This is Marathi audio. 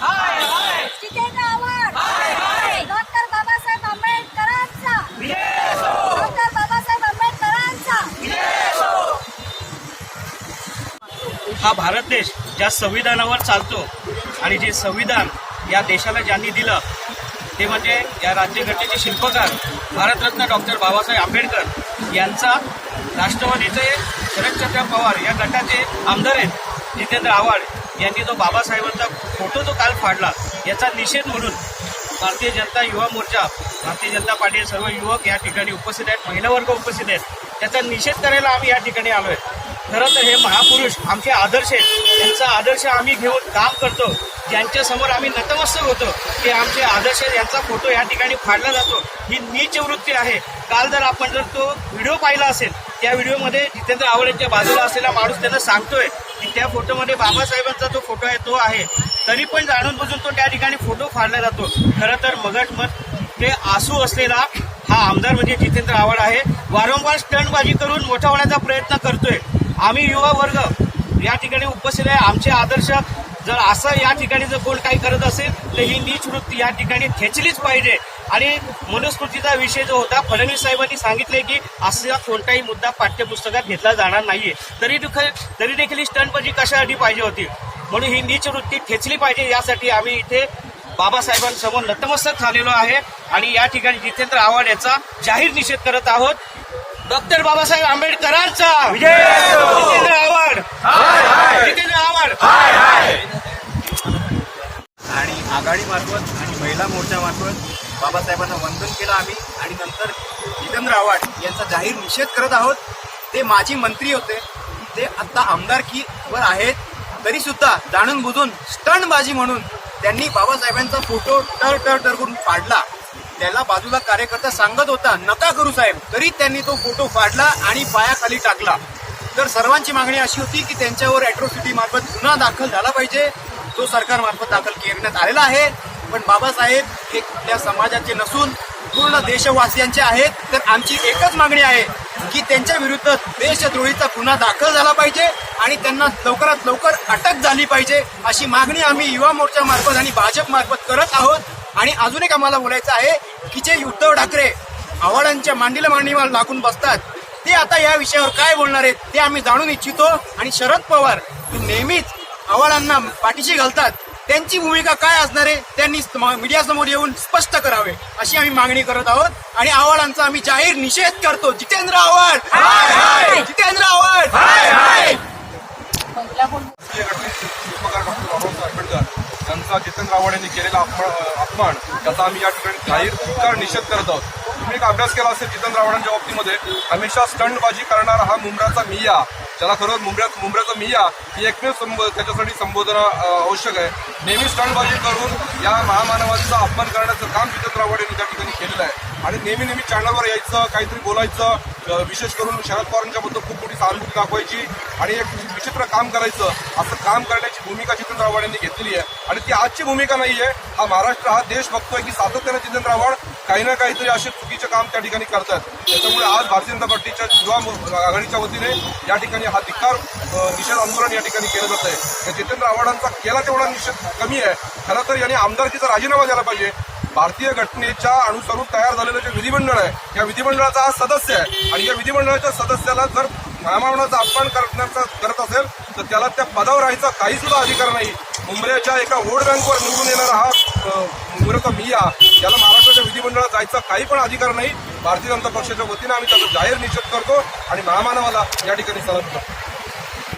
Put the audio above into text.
हो. हो. हा भारत देश ज्या संविधानावर चालतो आणि जे संविधान या देशाला ज्यांनी दिलं ते म्हणजे या राज्यघटनेचे शिल्पकार भारतरत्न डॉक्टर बाबासाहेब आंबेडकर यांचा राष्ट्रवादीचे शरदचंद्र पवार या गटाचे आमदार आहेत. जितेंद्र आव्हाड यांनी जो बाबासाहेबांचा फोटो जो काल फाडला याचा निषेध म्हणून भारतीय जनता युवा मोर्चा भारतीय जनता पार्टी सर्व युवक या ठिकाणी उपस्थित आहेत महिला वर्ग उपस्थित आहेत. त्याचा निषेध करायला आम्ही या ठिकाणी आलोय. खरं तर हे महापुरुष आमचे आदर्श आहेत. त्यांचा आदर्श आम्ही घेऊन काम करतो. ज्यांच्या समोर आम्ही नतमस्तक होतो ते आमचे आदर्श यांचा फोटो या ठिकाणी फाडला जातो. ही नीच वृत्ती आहे. काल जर आपण जर तो व्हिडिओ पाहिला असेल त्या व्हिडिओमध्ये जितेंद्र आवडेच्या बाजूला असलेला माणूस त्यांना सांगतोय की त्या फोटोमध्ये बाबासाहेबांचा जो फोटो आहे तो आहे. तरी पण जाणून बुजून तो त्या ठिकाणी फोटो फाडला जातो. खरं तर मगट मत ते आसू असलेला हा आमदार म्हणजे जितेंद्र आव्हाड आहे. वारंवार स्टंटबाजी करून मोठा होण्याचा प्रयत्न करतोय. आम्ही युवा वर्ग या ठिकाणी उपस्थित आहे. आमचे आदर्श जर असं या ठिकाणी जर कोण काही करत असेल तर ही नीच वृत्ती या ठिकाणी खेचलीच पाहिजे. आणि मनुस्मृतीचा विषय जो होता फडणवीस साहेबांनी सांगितले की असा कोणताही मुद्दा पाठ्यपुस्तकात घेतला जाणार नाहीये. तरी देखील तरी देखील ही स्टंटबाजी कशासाठी पाहिजे होती? म्हणून ही नीच वृत्ती खेचली पाहिजे. यासाठी आम्ही इथे बाबासाहेबांसमोर नतमस्तक झालेलो आहे आणि या ठिकाणी जितेंद्र आव्हाड याचा जाहीर निषेध करत आहोत. डॉक्टर बाबासाहेब आंबेडकरांचा जितेंद्र आव्हाड! जितेंद्र आव्हाड! आणि आघाडीमार्फत आणि महिला मोर्चामार्फत बाबासाहेबांना वंदन केलं आम्ही आणि नंतर जितेंद्र आव्हाड यांचा जाहीर निषेध करत आहोत. ते माजी मंत्री होते. ते आता आमदारकीवर आहेत. तरी सुद्धा जाणून बुजून स्टंटबाजी म्हणून त्यांनी बाबासाहेबांचा फोटो टर टर टर करून फाडला. त्याला बाजूला कार्यकर्ता सांगत होता नका करू साहेब. तरी त्यांनी तो फोटो फाडला आणि पायाखाली टाकला. तर सर्वांची मागणी अशी होती की त्यांच्यावर अॅट्रॉसिटी मार्फत गुन्हा दाखल झाला पाहिजे. तो सरकारमार्फत दाखल करण्यात आलेला आहे. पण बाबासाहेब हे कुठल्या समाजाचे नसून पूर्ण देशवासियांचे आहेत तर आमची एकच मागणी आहे की त्यांच्या विरुद्ध देशद्रोहीचा गुन्हा दाखल झाला पाहिजे आणि त्यांना लवकरात लवकर अटक झाली पाहिजे अशी मागणी आम्ही युवा मोर्चा मार्फत आणि भाजप मार्फत करत आहोत. आणि अजून एक आम्हाला बोलायचं आहे की जे उद्धव ठाकरे आव्हाडांच्या मांडीला मांडीवर लागून बसतात ते आता या विषयावर काय बोलणार आहेत ते आम्ही जाणून इच्छितो. आणि शरद पवार नेहमीच आव्हाडांना पाठीशी घालतात. त्यांची भूमिका काय असणार आहे त्यांनी मीडिया समोर येऊन स्पष्ट करावे. अशी आम्ही मागणी करत आहोत. आणि आव्हाडांचा आम्ही जाहीर निषेध करतो. जितेंद्र आव्हाड! जितेंद्र आव्हाड! यांचा जितेंद्र आव्हाड यांनी केलेला अपमान अपमान याचा आम्ही या ठिकाणी जाहीर निषेध करत आहोत. तुम्ही एक अभ्यास केला असेल जितेंद्र आव्हाडांच्या बाबतीमध्ये हमेशा स्टंटबाजी करणारा हा मुंब्राचा मिया. ज्याला खरोखर मुंबऱ्यात मुंबऱ्याचा मिया ही एकमेव संबो त्याच्यासाठी संबोधन आवश्यक आहे. नेहमी स्टंटबाजी करून या महामानवाचा अपमान करण्याचं काम जितेंद्र आव्हाड यांनी त्या ठिकाणी केलेलं आहे. आणि नेहमी नेहमी चॅनलवर यायचं काहीतरी बोलायचं विशेष करून शरद पवारांच्या बद्दल खूप मोठी सहानुभूती दाखवायची आणि एक विचित्र काम करायचं असं काम करण्याची भूमिका जितेंद्र आव्हाड यांनी घेतलेली आहे. आणि ती आजची भूमिका नाही आहे हा महाराष्ट्र हा देश बघतोय की सातत्याने जितेंद्र आव्हाड काही ना काहीतरी असे चुकीचे काम त्या ठिकाणी करतात. त्याच्यामुळे आज भारतीय जनता पार्टीच्या युवा आघाडीच्या वतीने या ठिकाणी हा धिक्कार निषेध आंदोलन या ठिकाणी केलं जात आहे जितेंद्र आव्हाडांचा केला तेवढा निषेध कमी आहे. खरं तर यांनी आमदारकीचा राजीनामा द्यायला पाहिजे. भारतीय घटनेच्या अनुसरून तयार झालेलं जे विधिमंडळ आहे या विधिमंडळाचा हा सदस्य आहे. आणि या विधिमंडळाच्या सदस्याला जर महामानवाचा अपमान करण्याचा करत असेल तर त्याला त्या पदावर राहायचा काही सुद्धा अधिकार नाही. मुंबईच्या एका वोट बँकवर निवडून येणारा हा अ, मिया याला महाराष्ट्राच्या विधिमंडळात जायचा काही पण अधिकार नाही. भारतीय जनता पक्षाच्या वतीनं आम्ही त्याचा जाहीर निषेध करतो आणि महामानवाला या ठिकाणी सलाम करतो.